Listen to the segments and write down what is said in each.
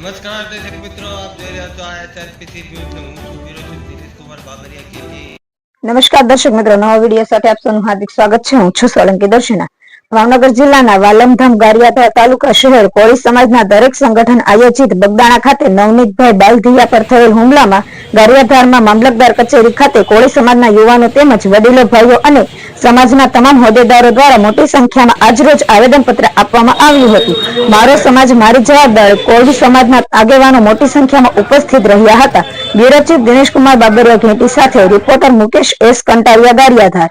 નમસ્કાર દર્શક મિત્રો. આપ જોઈ રહ્યા છો આ એસઆરપીસી ન્યૂઝ હું છું વિરોચક દિનેશ કુમાર બાબરિયા કેજી નમસ્કાર, દર્શક મિત્રો. નવો વીડિયો સાથે આપ સૌનું હાર્દિક સ્વાગત છે. હું છું સોલંકી દર્શના. ભાવનગર જિલ્લાના વાલમધામ ગારિયાધાર તાલુકા શહેર કોળી સમાજના દરેક સંગઠન આયોજિત બગદાણા ખાતે નવનીતભાઈ બાલધિયા પર થયેલ હુમલામાં ગારિયાધારમાં મામલતદાર કચેરી ખાતે કોળી સમાજના યુવાનો તેમજ વડીલો, ભાઈઓ અને સમાજના તમામ હોદ્દેદારો દ્વારા મોટી સંખ્યામાં આજરોજ આવેદનપત્ર આપવામાં આવ્યું હતું. મારો સમાજ, મારી જવાબદાર કોળી સમાજના આગેવાનો મોટી સંખ્યામાં ઉપસ્થિત રહ્યા હતા. બ્યુરો ચીફ દિનેશકુમાર બાબરિયા ઘેટી સાથે રિપોર્ટર મુકેશ એસ કંટારિયા ગારિયાધાર.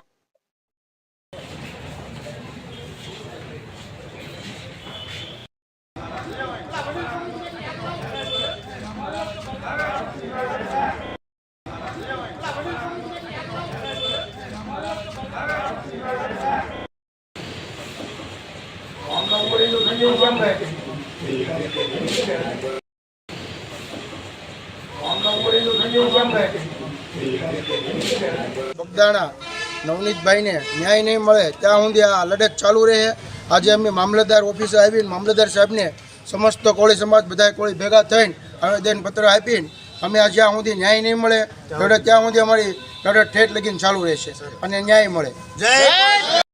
બગદાણા, નવનીતભાઈને ન્યાય નહીં મળે, ત્યાં સુધી આ લડત ચાલુ રહે. આજે અમે મામલતદાર ઓફિસે આવીને મામલતદાર સાહેબને સમસ્ત કોળી સમાજ બધા કોળી ભેગા થઈને આવેદનપત્ર આપીને અમે આ જ્યાં સુધી ન્યાય નહીં મળે, લડત ત્યાં સુધી અમારી લડત ઠેઠ લગીને ચાલુ રહેશે અને ન્યાય મળે.